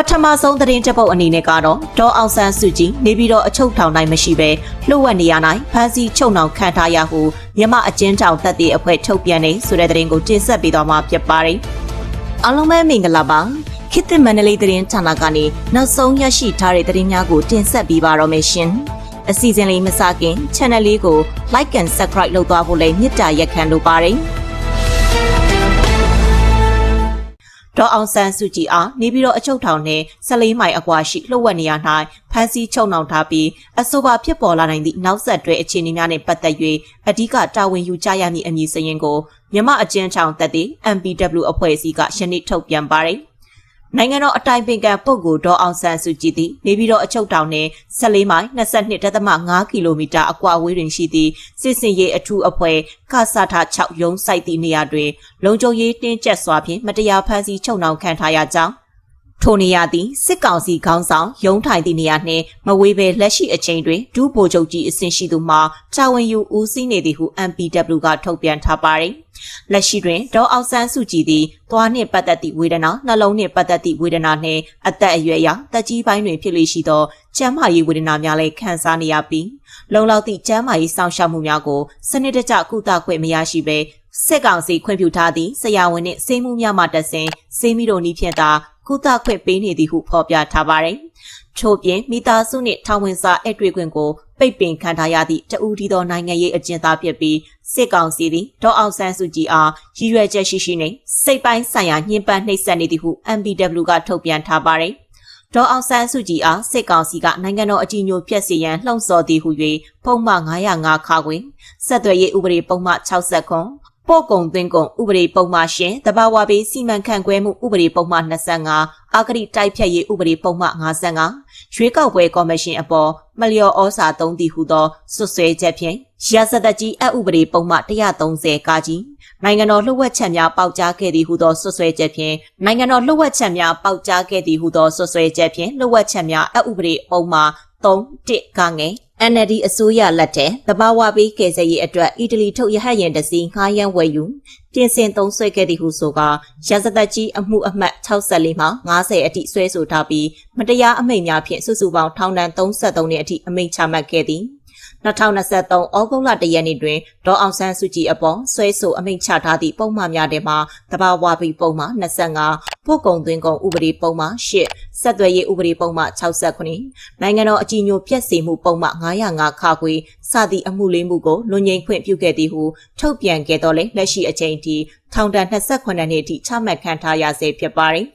ပထမဆုံးသတင်းချက်ပုတ်အနေနဲ့ကတော့ဒေါ်အောင်ဆန်းစုကြည်နေပြီးတော့အချုပ်ထောင်တိုင်းမရှိပဲလှုပ်ဝက်နေရနိုင်ဖမ်းဆီးချုပ်နှောင်ခံထားရဟုမြမအကျဉ်းထောင်တပ်တွေအဖွဲ့ထုတ်ပြန်နေဆိုတဲ့သတင်းကိုတင်ဆက်ပေးသွားမှာဖြစ်ပါတယ်။အားလုံးပဲမင်္ဂလာပါ။ခေတ်သစ်မန္တလေးသတင်းဌာနကနေနောက်ဆုံးရရှိထားတဲ့သတင်းများကိုတင်ဆက်ပေးပါတော့မယ်ရှင်။အစီအစဉ်လေးမစခင် channel လေးကို like and subscribe လုပ်သွားဖို့လည်းမေတ္တာရက်ခံလိုပါတယ်။ ဒေါ်အောင်ဆန်းစုကြည်အားနေပြီးတော့အချုပ်ထောင်နဲ့14မိုင်အကွာရှိလှုပ်ဝက်နေရ၌ဖမ်းဆီးချုပ်နှောင်ထားပြီးအဆိုပါဖြစ်ပေါ်လာနိုင်သည့်နောက်ဆက်တွဲအခြေအနေများနဲ့ပတ်သက်၍အ धिक တာဝန်ယူကြရမည့်အမည်စရင်ကိုမြမအကျဉ်းချောင်တပ်သည့် MPW အဖွဲ့အစည်းကယနေ့ထုတ်ပြန်ပါသည် နိုင်ငံတော်အတိုင်ပင်ခံပုဂ္ဂိုလ်ဒေါ်အောင်ဆန်းစုကြည်သည်နေပြီးတော့အချုပ်တောင်နှင့်14မိုင်22.5ကီလိုမီတာအကွာအဝေးတွင်ရှိသည့်စစ်စင်ရေးအထူးအဖွဲ့ကဆာထာ6ရုံးစိုက်သည့်နေရာတွင် လုံခြုံရေးတင်းကျပ်စွာဖြင့်မတရားဖမ်းဆီးချုပ်နှောင်ခံထားရကြောင်း ထိုနေရာသည်စစ်ကောင်စီခေါင်းဆောင်ရုံးထိုင်သည့်နေရာနှင့်မဝေးပဲလက်ရှိအချိန်တွင်ဒုဗိုလ်ချုပ်ကြီးအဆင့်ရှိသူမှတာဝန်ယူဦးစီးနေသည်ဟု MPW ကထုတ်ပြန်ထားပါသည်လက်ရှိတွင်ဒေါ်အောင်ဆန်းစုကြည်သည်သွားနှင့်ပတ်သက်သည့်ဝေဒနာနှလုံးနှင့်ပတ်သက်သည့်ဝေဒနာနှင့်အသက်အရွယ်အရတက်ကြီးပိုင်းတွင်ဖြစ်လေရှိသောကျန်းမာရေးဝေဒနာများလည်းခံစားနေရပြီးလုံလောက်သည့်ကျန်းမာရေးစောင့်ရှောက်မှုများကိုစနစ်တကျကုသခွင့်မရရှိဘဲစစ်ကောင်စီခွင့်ပြုထားသည့်ဆရာဝန်နှင့်စေမှုများမှတဆင်စေမီတို့နည်းဖြင့်သာ ကုသခွင့်ပေးနေသည်ဟုဖော်ပြထားပါသည်ထို့ပြင်မိသားစုနှင့်ထောင်ဝင်စာအဲ့တွေ့ခွင့်ကိုပိတ်ပင်ခံထားရသည့်တဦးဒီသောနိုင်ငံရေးအကျဉ်းသားဖြစ်ပြီးစစ်ကောင်စီသည်ဒေါ်အောင်ဆန်းစုကြည်အားရည်ရွယ်ချက်ရှိရှိနှင့်စိတ်ပိုင်းဆိုင်ရာညှဉ်းပန်းနှိပ်စက်နေသည်ဟု MPW ကထုတ်ပြန်ထားပါသည်ဒေါ်အောင်ဆန်းစုကြည်အားစစ်ကောင်စီကနိုင်ငံတော်အကြီးအကျယ်ဖျက်ဆီးရန်လှုံ့ဆော်သည်ဟု၍ပုံမှန်905ခါခွင်ဆက်သွယ်ရေးဥပဒေပုံမှန်60ခွန် ပို့ကုံသွင်းကုံဥပဒေပုံမှန်ရှင်တဘာဝဘေးစီမံခန့်ခွဲမှုဥပဒေပုံမှန်25အာဂရိတိုက်ဖြတ်ရေးဥပဒေပုံမှန်55ရွေးကောက်ပွဲကော်မရှင်အပေါ်မလျော်ဩစာသုံးသည်ဟုသောစွပ်စွဲချက်ဖြင့်ရာဇသက်ကြီးအဥပဒေပုံမှန်130ကာကြီးနိုင်ငံတော်လှုပ်ဝက်ချက်များပေါက်ကြားခဲ့သည်ဟုသောစွပ်စွဲချက်ဖြင့်နိုင်ငံတော်လှုပ်ဝက်ချက်များပေါက်ကြားခဲ့သည်ဟုသောစွပ်စွဲချက်ဖြင့်လှုပ်ဝက်ချက်များအဥပဒေပုံမှန်3.1ကငယ် NLD အစိုးရလက်ထက်တဘာဝပေးကယ်ဆယ်ရေးအတွက်အီတလီထုတ်ရဟတ်ယာဉ်တစ်စီးငှားရမ်းဝယ်ယူပြင်ဆင်သုံးဆွဲခဲ့သည်ဟုဆိုကာရာဇသက်ကြီးအမှုအမှတ်64မှ90အထိဆွဲဆိုထားပြီးမတရားအမိန့်များဖြင့်စုစုပေါင်းထောင်ဒဏ်33နှစ်အထိအမိန့်ချမှတ်ခဲ့သည် 2023ဩဂုတ်လ1ရက်နေ့တွင်ဒေါ်အောင်ဆန်းစုကြည်အပေါ်ဆွဲဆိုအမိန့်ချထားသည့်ပုံမှန်များထဲမှတဘာဝပြီးပုံမှန်25ပို့ကုံသွင်းကုံဥပဒေပုံမှန်8ဆက်သွယ်ရေးဥပဒေပုံမှန်69နိုင်ငံတော်အကြီးအကျယ်ပြည့်စုံမှုပုံမှန်905ခါခွေစသည့်အမှုလေးမှုကိုလွန်ငင်းခွင့်ပြုခဲ့သည်ဟုထုတ်ပြန်ခဲ့တော်လဲလက်ရှိအချိန်ထိထောင်ဒဏ်28နှစ်အထိချမှတ်ခံထားရဆဲဖြစ်ပါတယ်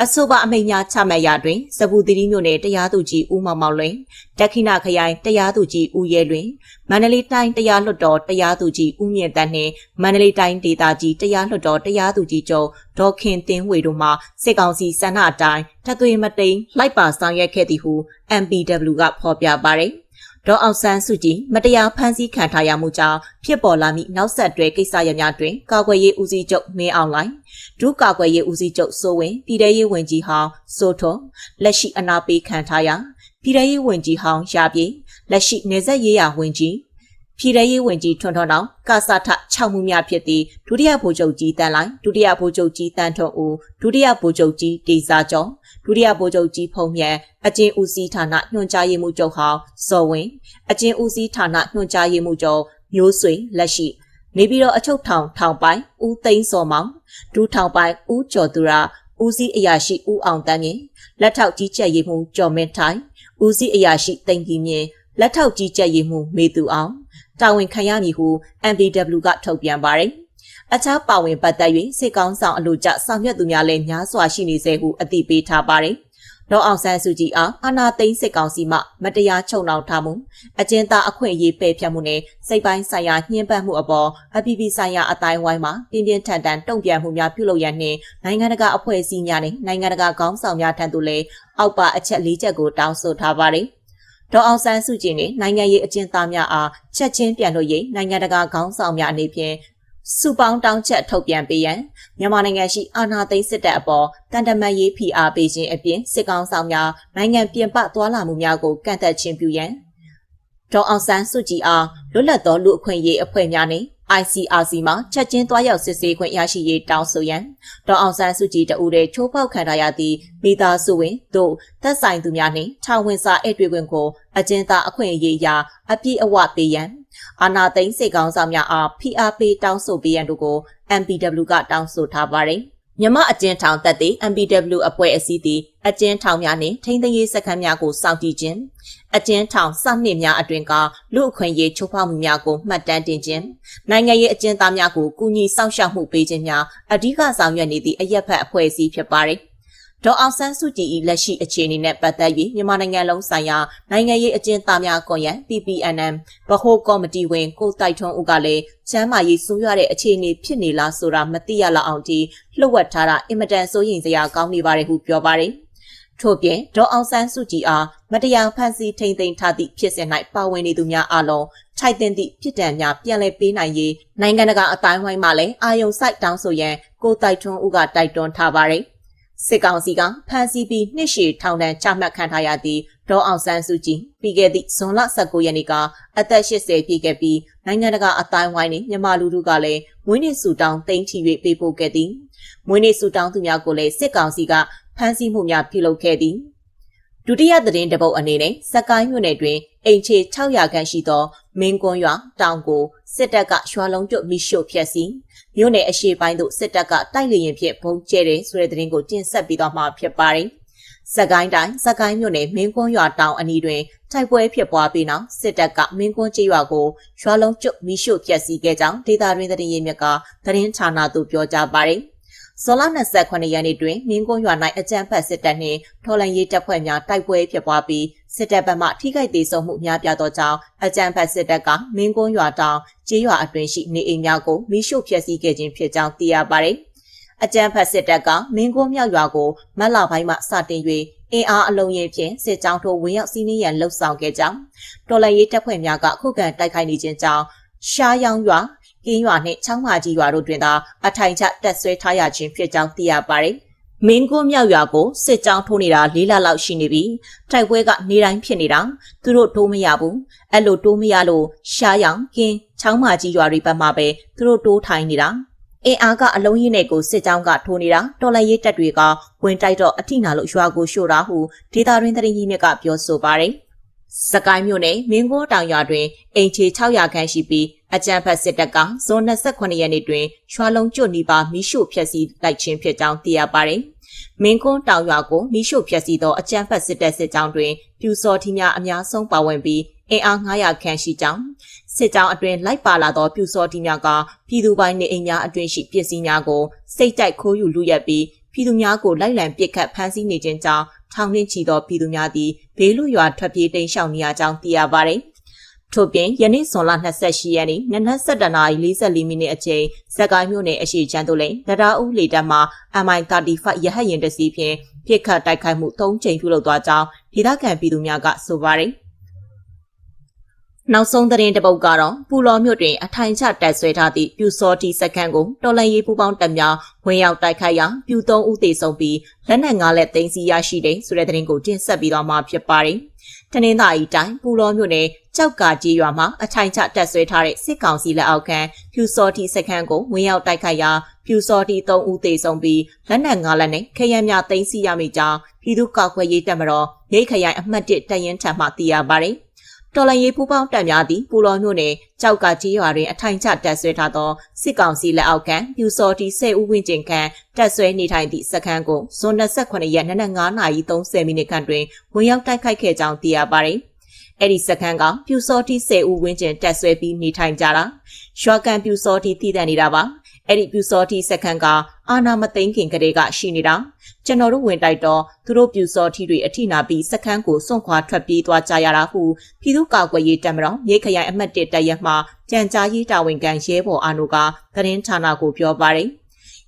အဆိုပါအမိန့်များချမှတ်ရာတွင်စပူတီရီမြို့နယ်တရားသူကြီးဦးမောင်မောင်လွင်တက်ခိနခရိုင်တရားသူကြီးဦးရဲလွင်မန္တလေးတိုင်းတရားလွှတ်တော်တရားသူကြီးဦးမြင့်တန်းနှင့်မန္တလေးတိုင်းဒေသကြီးတရားလွှတ်တော်တရားသူကြီးချုပ်ဒေါ်ခင်တင်းဝေတို့မှစစ်ကောင်စီစန္ဒအတိုင်းထသွေမတိန်လိုက်ပါဆောင်ရွက်ခဲ့သည်ဟု MPW ကဖော်ပြပါရယ် ဒေါ်အောင်ဆန်းစုကြည်မတရားဖမ်းဆီးခံထားရမှုကြောင့်ဖြစ်ပေါ်လာမည့်နောက်ဆက်တွဲကိစ္စရပ်များတွင်ကာကွယ်ရေးဦးစီးချုပ်မင်းအောင်လှိုင်ဒုကာကွယ်ရေးဦးစီးချုပ်စိုးဝင်းပြည်ထရေးဝန်ကြီးဟောင်းစိုးထွန်းလက်ရှိအနာပေးခံထားရာပြည်ထရေးဝန်ကြီးဟောင်းရပြေလက်ရှိနေဆက်ရေးရာဝန်ကြီး ပြည်ထရေးဝန်ကြီးထွန်းထွန်းအောင်ကာစာထ6မှုများဖြစ်သည့်ဒုတိယဗိုလ်ချုပ်ကြီးတန်လိုင်းဒုတိယဗိုလ်ချုပ်ကြီးတန်ထွန်းဦးဒုတိယဗိုလ်ချုပ်ကြီးတေစာကျော်ဒုတိယဗိုလ်ချုပ်ကြီးဖုံမြန်အကျဉ်ဦးစီးဌာနညွှန်ကြားရေးမှူးချုပ်ဟောင်းစော်ဝင်းအကျဉ်ဦးစီးဌာနညွှန်ကြားရေးမှူးချုပ်မျိုးဆွေလက်ရှိနေပြီးတော့အချုပ်ထောင်ထောင်ပိုင်းဦးသိန်းစော်မောင်ဒူးထောင်ပိုင်းဦးကျော်သူရဦးစီးအရာရှိဦးအောင်တန်းမြင့်လက်ထောက်ကြီးချက်ရေးမှူးကျော်မင်းထိုင်ဦးစီးအရာရှိတိန်ကြီးမြင့်လက်ထောက်ကြီးချက်ရေးမှူးမေသူအောင် တာဝန်ခံရမည်ဟု MPW ကထုတ်ပြန်ပါတယ်အခြားပါဝင်ပတ်သက်၍စစ်ကောင်းဆောင်အလို့ကျဆောင်ရွက်သူများလည်းများစွာရှိနေစေဟုအသိပေးထားပါတယ်။ဒေါအောင်ဆန်းစုကြည်အားအာနာသိန်းစစ်ကောင်စီမှမတရားချုပ်နှောင်ထားမှုအကျဉ်းသားအခွင့်အရေးပယ်ဖျက်မှုနဲ့စိတ်ပိုင်းဆိုင်ရာညှဉ်းပန်းမှုအပေါ်အပြည်ပြည်ဆိုင်ရာအတိုင်းဝိုင်းမှာပြင်းပြင်းထန်ထန်တုံ့ပြန်မှုများပြုလုပ်ရန်နှင့်နိုင်ငံတကာအဖွဲ့အစည်းများနဲ့နိုင်ငံတကာခေါင်းဆောင်များထံသို့လည်းအောက်ပါအချက်၄ချက်ကိုတောင်းဆိုထားပါတယ်။ ဒေါအောင်ဆန်းစုကြည်နှင့်နိုင်ငံရေးအကျဉ်းသားများအားချက်ချင်းပြန်လို့ရေးနိုင်ငံတကာခေါင်းဆောင်များအနေဖြင့်စုပေါင်းတောင်းချက်ထုတ်ပြန်ပေးရန်မြန်မာနိုင်ငံရှိအာဏာသိမ်းစစ်တပ်အပေါ်တန်တမန်ရေးဖိအားပေးခြင်းအပြင်စစ်ကောင်ဆောင်များနိုင်ငံပြင်ပသွာလာမှုများကိုကန့်သက်ခြင်းပြုရန်ဒေါအောင်ဆန်းစုကြည်အားလွတ်လပ်သောလူအခွင့်အရေးအဖွဲ့များနှင့် ICRC မှာချက်ချင်းတွားရောက်စစ်ဆေးခွင့်ရရှိရေးတောင်းဆိုရန်ဒေါအောင်ဆန်းစုကြည်တဦးတဲ့ချိုးဖောက်ခံထားရသည့်မိသားစုဝင်တို့သက်ဆိုင်သူများနှင့်ထာဝန်စာဧည့်တွေ့ခွင့်ကိုအကျဉ်းသားအခွင့်အရေးအရာအပြည့်အဝပေးရန်အာနာသိန်းစိတ်ကောင်းဆောင်များအားဖိအားပေးတောင်းဆိုပေးရန်တို့ကို MPW ကတောင်းဆိုထားပါတယ် မြမအကျဉ်းထောင်တက်သည့် MPW အဖွဲ့အစည်းသည်အကျဉ်းထောင်များနှင့်ထိန်းသိမ်းရေးစခန်းများကိုစောင့်တည်ခြင်းအကျဉ်းထောင်စနှစ်များအတွင်ကလူအခွင့်အရေးချိုးဖောက်မှုများကိုမှတ်တမ်းတင်ခြင်းနိုင်ငံရေးအကျဉ်းသားများကိုကူညီစောင့်ရှောက်မှုပေးခြင်းများအဓိကဆောင်ရွက်နေသည့်အရက်ဖက်အဖွဲ့အစည်းဖြစ်ပါတယ်။ ဒေါ်အောင်ဆန်းစုကြည်၏လက်ရှိအခြေအနေနဲ့ပတ်သက်၍မြန်မာနိုင်ငံလုံးဆိုင်ရာနိုင်ငံရေးအကျဉ်းသားများကွန်ရက် PPNM ဗဟိုကော်မတီဝင်ကိုတိုက်ထွန်းဦးကလည်းချမ်းမာရေးဆိုးရတဲ့အခြေအနေဖြစ်နေလားဆိုတာမသိရလောက်အောင်ဒီလှုပ်ဝက်ထားတာအင်မတန်စိုးရိမ်စရာကောင်းနေပါတယ်ဟုပြောပါတယ်။ထို့ပြင်ဒေါ်အောင်ဆန်းစုကြည်အားမတရားဖန်ဆီးထိန်သိမ်းထားသည့်ဖြစ်စဉ်၌ပါဝင်နေသူများအလုံးထိုက်တင်သည့်ဖြစ်တံများပြန်လည်ပေးနိုင်ရေးနိုင်ငံတကာအတိုင်းဝိုင်းမှလည်းအာယုံစိုက်တောင်းဆိုရန်ကိုတိုက်ထွန်းဦးကတိုက်တွန်းထားပါတယ်။ စစ်ကောင်စီကဖမ်းဆီးပြီးနှစ်ရှည်ထောင်ဒဏ်ချမှတ်ခံထားရသည့်ဒေါ်အောင်ဆန်းစုကြည်ပြီးခဲ့သည့်ဇွန်လ19ရက်နေ့ကအသက်80ပြည့်ခဲ့ပြီးနိုင်ငံတကာအတိုင်းဝိုင်းနှင့်မြန်မာလူထုကလည်းမွေးနေ့စုတောင်းတိမ့်ချီ၍ပေးပို့ခဲ့သည်မွေးနေ့စုတောင်းသူများကိုလည်းစစ်ကောင်စီကဖမ်းဆီးမှုများပြုလုပ်ခဲ့သည်ဒုတိယသတင်းတပုတ်အနေနဲ့စကိုင်းမြို့နယ်တွင်အိမ်ခြေ600ခန့်ရှိသောမင်းကွန်းရွာတောင်ကိုစစ်တပ်ကရွာလုံးကျွတ်မိရှို့ဖျက်ဆီး မြို့နယ်အရှေ့ပိုင်းသို့စစ်တပ်ကတိုက်လေရင်ဖြင့်ဘုံကျဲတယ်ဆိုတဲ့သတင်းကိုတင်ဆက်ပြီးတော့မှဖြစ်ပါတယ်။စကိုင်းတိုင်းစကိုင်းမြို့နယ်မင်းကွန်းရွာတောင်အနီးတွင်တိုက်ပွဲဖြစ်ပွားပြီးနောက်စစ်တပ်ကမင်းကွန်းကျေးရွာကိုရွာလုံးကျွတ်မိရှို့ဖျက်ဆီးခဲ့ကြောင်းဒေသတွင်းသတင်းရင်းမြစ်ကသတင်းဌာနသို့ပြောကြားပါတယ်။ဇွန်လ28ရက်နေ့တွင်မင်းကုန်းရွာ၌အကြမ်းဖက်စစ်တပ်နှင့်ထော်လန်ရေးတပ်ဖွဲ့များတိုက်ပွဲဖြစ်ပွားပြီး စစ်တပ်ဘက်မှထိခိုက်ဒေဆုံးမှုများပြားသောကြောင့်အကြမ်းဖက်စစ်တပ်ကမင်းကုန်းရွာတောင်ကျေးရွာအတွင်းရှိနေအိမ်များကိုမိရှို့ဖျက်ဆီးခဲ့ခြင်းဖြစ်ကြောင်းသိရပါသည်။အကြမ်းဖက်စစ်တပ်ကမင်းကုန်းမြောက်ရွာကိုမတ်လပိုင်းမှစတင်၍အင်အားအလုံးရင်ဖြင့်စစ်ကြောင်းထိုးဝင်ရောက်စီးနင်းရန်လှုံ့ဆော်ခဲ့ကြောင်းတော်လန်ရေးတပ်ဖွဲ့များကခုခံတိုက်ခိုက်နေခြင်းကြောင့်ရှားရောင်ရွာကင်းရွာနှင့်ချောင်းမာကြီးရွာတို့တွင်သာအထိုင်ချတက်ဆွဲထားရခြင်းဖြစ်ကြောင်းသိရပါတယ်။ မင်းကွန်းမြောက်ရွာကိုစစ်ကြောင်းထိုးနေတာ၄လလောက်ရှိနေပြီ။တိုက်ပွဲကနေတိုင်းဖြစ်နေတာ။သူတို့တိုးမရဘူး။အဲ့လိုတိုးမရလို့ရှားရောင်ကင်းချောင်းမာကြီးရွာတွေဘက်မှာပဲသူတို့တိုးထိုင်နေတာ။အင်အားကအလုံးကြီးနဲ့ကိုစစ်ကြောင်းကထိုးနေတာတော်လိုင်းရေးတပ်တွေကဝင်တိုက်တော့အထိနာလို့ရွာကိုရှို့တာဟုဒေတာရင်းသတင်းကြီးမြစ်ကပြောဆိုပါတယ်။စကိုင်းမြို့နယ်မင်းကိုတောင်ရွာတွင်အိမ်ခြေ600ခန့်ရှိပြီးအကြမ်းဖက်စစ်တပ်ကဇွန်28ရက်နေ့တွင်ရွာလုံးကျွတ်နီးပါးမိရှို့ဖျက်ဆီးလိုက်ခြင်းဖြစ်ကြောင်းသိရပါတယ်။ မင်းကွန်းတောင်ရွာကိုမိရှို့ဖျက်ဆီးသောအကြမ်းဖက်စစ်တပ်စစ်ကြောင်းတွင်ပြူစော်ထီများအများဆုံးပါဝင်ပြီးအင်အား900ခန့်ရှိကြောင်းစစ်ကြောင်းအတွင်လိုက်ပါလာသောပြူစော်ထီများကပြည်သူပိုင်းနေအိမ်များအတွင်ရှိပစ္စည်းများကိုစိတ်ကြိုက်ခိုးယူလူရက်ပြီးပြည်သူများကိုလိုက်လံပစ်ခတ်ဖမ်းဆီးနေခြင်းကြောင့်ထောင်နှင့်ချီသောပြည်သူများသည်ဘေးလွရွာထွက်ပြေးတိမ်းရှောင်နေရကြောင်းသိရပါသည်။ ထို့ပြင်ယနေ့ဇွန်လ28ရက်နေ့နနက်7:44မိနစ်အချိန်စက်ကိုင်းမြို့နယ်အရှိချမ်းတို့လိန်တရားဦးလေတပ်မှ MI35 ရဟတ်ယာဉ်တစ်စီးဖြင့်ပြစ်ခတ်တိုက်ခိုက်မှု၃ချိန်ပြုလုပ်သွားကြောင်းဒေသခံပြည်သူများကဆိုပါတယ်။ နောက်ဆုံးသတင်းတစ်ပုဒ်ကတော့ပူလော်မြို့တွင်အထိုင်ချတက်ဆွဲထားသည့်ပြူစောတီစကန်ကိုတော်လန်ရေးပူပေါင်းတပ်များဝင်ရောက်တိုက်ခိုက်ရာပြူသုံးဦးသေဆုံးပြီးလက်နက်၅လက်သိမ်းဆည်းရရှိတဲ့ဆိုတဲ့သတင်းကိုတင်ဆက်ပြီးတော့မှဖြစ်ပါတယ်။တနင်္သာရီတိုင်းပူလော်မြို့နယ်ကြောက်ကာကြီးရွာမှာအထိုင်ချတက်ဆွဲထားတဲ့စစ်ကောင်စီလက်အောက်ခံပြူစောတီစကန်ကိုဝင်ရောက်တိုက်ခိုက်ရာပြူစောတီ၃ဦးသေဆုံးပြီးလက်နက်၅လက်နဲ့ခရမ်းများသိမ်းဆည်းရမိကြောင်းပြည်သူ့ကောက်ွယ်ရေးတပ်မတော်ရိတ်ခရိုင်အမှတ်၁တရင်ထံမှသိရပါတယ်။ တော်လန်ရေးပူပေါင်းတပ်များသည်ပူလော်မြို့နယ်ကြောက်ကကြီးရွာတွင်အထိုင်ချတပ်ဆွဲထားသောစစ်ကောင်စီလက်အောက်ခံပြူစော်တီ10ဦးဝန်းကျင်ခန့်တပ်ဆွဲနေထိုင်သည့်စခန်းကိုဇွန်28ရက်နနက်9:30မိနစ်ခန့်တွင်ဝင်ရောက်တိုက်ခိုက်ခဲ့ကြောင်းသိရပါသည်။အဲ့ဒီစခန်းကပြူစော်တီ10ဦးဝန်းကျင်တပ်ဆွဲပြီးနေထိုင်ကြတာရွာကန်ပြူစော်တီတည်တံ့နေတာပါ အဲ့ဒီပြူစောတိစက္ကန့်ကအာနာမသိန်းခင်ကလေးကရှိနေတာကျွန်တော်တို့ဝင်တိုက်တော့သူတို့ပြူစောတိတွေအထိနာပြီးစက္ကန့်ကိုစွန့်ခွာထွက်ပြေးသွားကြရတာဟုပြည်သူ့ကာကွယ်ရေးတပ်မတော်မြိတ်ခရိုင်အမှတ်1တပ်ရမှကြံကြားရေးတာဝန်ခံရဲဘော်အာနိုကသတင်းဌာနကိုပြောပါတယ်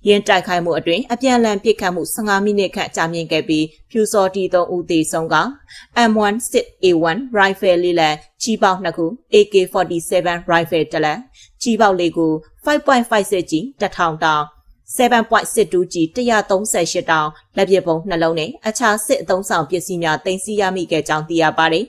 ရင်တိုက်ခိုက်မှုအတွင်းအပြန်အလှန်ပစ်ခတ်မှု15မိနစ်ခန့်ကြာမြင့်ခဲ့ပြီးဖြူစော်တီ3ဦးသေဆုံးက M16A1 rifle လေးလက်ကြီးပေါက်2ခု AK47 rifle တစ်လက်ကြီးပေါက်လေးခု5.56ကြီး1000တောင်7.62ကြီး138တောင်လက်ပစ်ပုံနှလုံးနဲ့အခြားစစ်အုံဆောင်ပစ္စည်းများတင်စီရမိခဲ့ကြောင်းသိရပါတယ်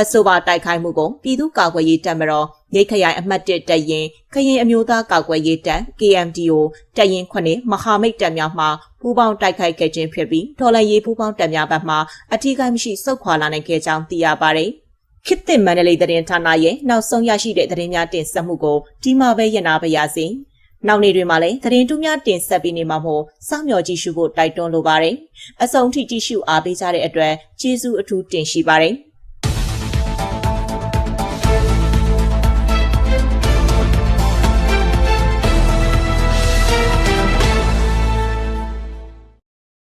အဆိုပါတိုက်ခိုက်မှုကိုပြည်သူ့ကာကွယ်ရေးတပ်မတော်မြိတ်ခရိုင်အမှတ်1တပ်ရင်ခရင်အမျိုးသားကာကွယ်ရေးတပ် KMDO တပ်ရင်9မဟာမိတ်တပ်များမှပူးပေါင်းတိုက်ခိုက်ခဲ့ခြင်းဖြစ်ပြီးဒေါ်လာရေးပူးပေါင်းတပ်များဘက်မှအထူးကိမရှိစုခွာလာနိုင်ခဲ့ကြောင်းသိရပါတယ်။ခေတ်သစ်မန္တလေးသတင်းဌာနရဲ့နောက်ဆုံးရရှိတဲ့သတင်းများတင်ဆက်မှုကိုဒီမှာပဲရနာပါရစေ။နောက်နေ့တွေမှာလည်းသတင်းတူးများတင်ဆက်ပေးနေမှာမို့စောင့်မျှော်ကြည့်ရှုဖို့တိုက်တွန်းလိုပါတယ်။အဆုံးထိကြည့်ရှုအားပေးကြတဲ့အတွက်ကျေးဇူးအထူးတင်ရှိပါတယ်။